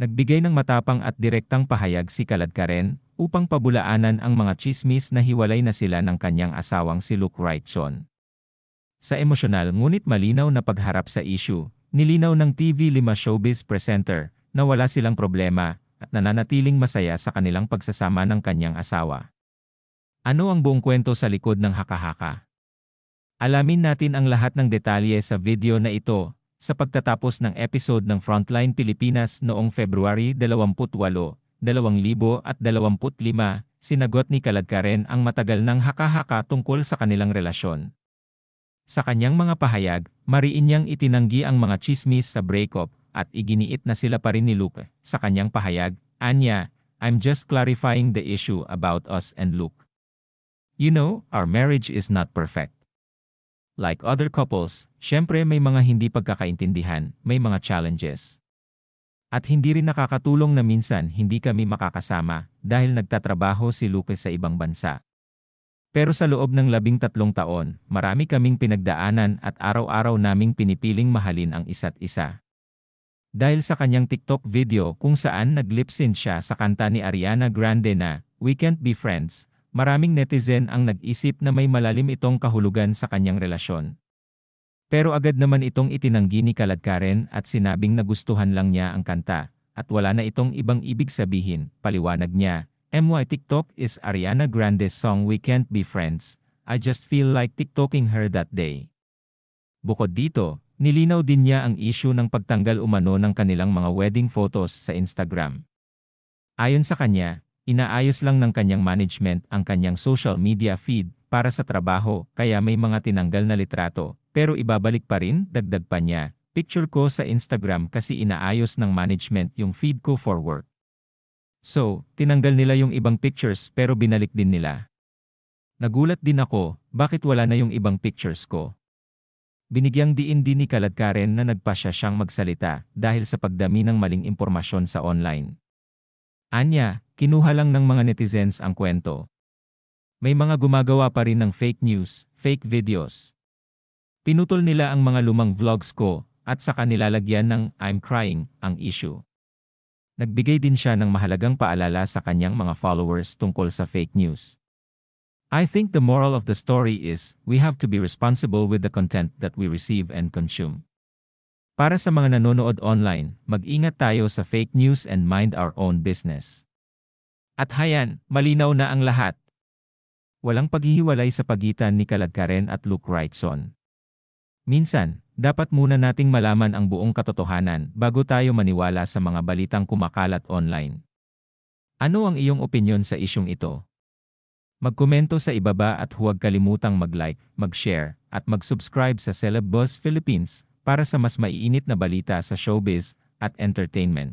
Nagbigay ng matapang at direktang pahayag si Kalad Karen upang pabulaanan ang mga chismis na hiwalay na sila ng kanyang asawang si Luke Wrightson. Sa emosyonal ngunit malinaw na pagharap sa issue, nilinaw ng TV5 showbiz presenter na wala silang problema at nananatiling masaya sa kanilang pagsasama ng kanyang asawa. Ano ang buong kwento sa likod ng haka-haka? Alamin natin ang lahat ng detalye sa video na ito sa pagtatapos ng episode ng Frontline Pilipinas noong February 28, 2025, sinagot ni Kaladkaren ang matagal ng haka-haka tungkol sa kanilang relasyon. Sa kanyang mga pahayag, mariin niyang itinanggi ang mga chismis sa breakup at iginiit na sila pa rin ni Luke. Sa kanyang pahayag, Anya, I'm just clarifying the issue about us and Luke. You know, our marriage is not perfect. Like other couples, syempre may mga hindi pagkakaintindihan, may mga challenges. At hindi rin nakakatulong na minsan hindi kami makakasama dahil nagtatrabaho si Luke sa ibang bansa. Pero sa loob ng labing tatlong taon, marami kaming pinagdaanan at araw-araw naming pinipiling mahalin ang isa't isa. Dahil sa kanyang TikTok video kung saan nag-lip-sync siya sa kanta ni Ariana Grande na We Can't Be Friends, Maraming netizen ang nag-isip na may malalim itong kahulugan sa kanyang relasyon. Pero agad naman itong itinanggi ni Kaladkaren at sinabing nagustuhan lang niya ang kanta, at wala na itong ibang ibig sabihin, paliwanag niya. MY TikTok is Ariana Grande's song We Can't Be Friends. I just feel like TikToking her that day. Bukod dito, nilinaw din niya ang issue ng pagtanggal umano ng kanilang mga wedding photos sa Instagram. Ayon sa kanya, Inaayos lang ng kanyang management ang kanyang social media feed para sa trabaho kaya may mga tinanggal na litrato, pero ibabalik pa rin, dagdag pa niya. Picture ko sa Instagram kasi inaayos ng management yung feed ko for work. So, tinanggal nila yung ibang pictures pero binalik din nila. Nagulat din ako, bakit wala na yung ibang pictures ko? Binigyang diin din ni Kaladkaren na nagpasya siyang magsalita dahil sa pagdami ng maling impormasyon sa online. Anya, kinuha lang ng mga netizens ang kwento. May mga gumagawa pa rin ng fake news, fake videos. Pinutol nila ang mga lumang vlogs ko at saka nilalagyan ng I'm crying ang issue. Nagbigay din siya ng mahalagang paalala sa kanyang mga followers tungkol sa fake news. I think the moral of the story is we have to be responsible with the content that we receive and consume. Para sa mga nanonood online, mag-ingat tayo sa fake news and mind our own business. At hayan, malinaw na ang lahat. Walang paghihiwalay sa pagitan ni Kaladkaren at Luke Wrightson. Minsan, dapat muna nating malaman ang buong katotohanan bago tayo maniwala sa mga balitang kumakalat online. Ano ang iyong opinyon sa isyong ito? Magkomento sa ibaba at huwag kalimutang mag-like, mag-share, at mag-subscribe sa Celeb Boss Philippines para sa mas maiinit na balita sa showbiz at entertainment.